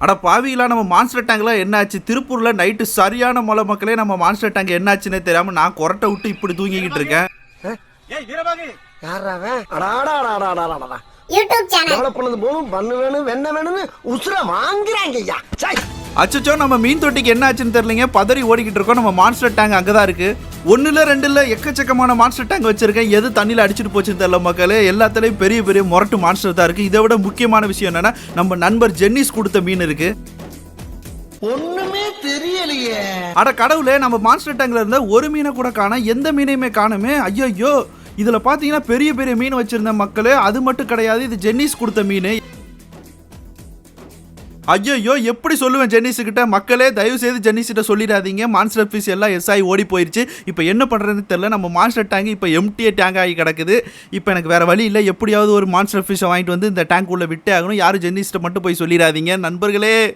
அட பாவிகளா நம்ம மான்ஸ்டர் டேங்க்ல என்னாச்சு? திருப்பூர்ல நைட்டு சரியான மொளை மக்களே நம்ம மான்ஸ்டர் டேங்க் என்னாச்சுன்னே தெரியாம நான் கொரட்டை விட்டு இப்படி தூங்கிக்கிட்டு இருக்கேன். யூடியூப் சேனல் டெவலப் பண்ணது போதும் பண்ணு வேணும் வெண்ண வேணும்னு உசுர வாங்குறாங்க ஐயா சை அச்சச்சோ நம்ம மீன் தொட்டிக்கு என்ன ஆச்சுன்னு தெரியலங்க. பதறி ஓடிக்கிட்டு இருக்கோம். நம்ம மான்ஸ்டர் டேங்க் அங்கதான் இருக்கு. ஒண்ணுல ரெண்டுல எக்கச்சக்கமான மான்ஸ்டர் டேங்க் வச்சிருக்கேன். எது தண்ணியில அடிச்சிட்டு போச்சுன்னு தெரியல மக்களே. எல்லாத்துலயும் பெரிய பெரிய முரட்டு மான்ஸ்டர் தான் இருக்கு. இதை விட முக்கியமான விஷயம் என்னன்னா நம்ம நண்பர் ஜென்னிஸ் கொடுத்த மீன் இருக்கு. ஒண்ணுமே தெரியலையே. அட கடவுளே நம்ம மான்ஸ்டர் டேங்க்ல இருந்த ஒரு மீனை கூட காணோம் எந்த மீனையுமே காணுமே. ஐயோ இதுல பாத்தீங்கன்னா பெரிய பெரிய மீன் வச்சிருந்த மக்களே. அது மட்டும் கிடையாது. இது ஜென்னிஸ் கொடுத்த மீன். ஐயோ எப்படி சொல்லுவேன் ஜென்னிஸ் கிட்ட? மக்களே தயவு செய்து ஜென்னிஸ் கிட்ட சொல்லிடாதீங்க. மான்ஸ்டர் பீஸ் எல்லாம் எஸ் ஆகி ஓடி போயிருச்சு. இப்போ என்ன பண்ணுறதுன்னு தெரில நம்ம மான்ஸ்டர் டேங்க் இப்போ எம்டிஏ டேங்க் ஆகி கிடக்குது. இப்போ எனக்கு வேறு வழி இல்லை. எப்படியாவது ஒரு மான்ஸ்டர் ஃபிஷ்ஷை வாங்கிட்டு வந்து இந்த டேங்க் உள்ளே விட்டே ஆகணும். யாரும் ஜென்னிஸ்ட்டை மட்டும் போய் சொல்லிடாதீங்க. நண்பர்களே.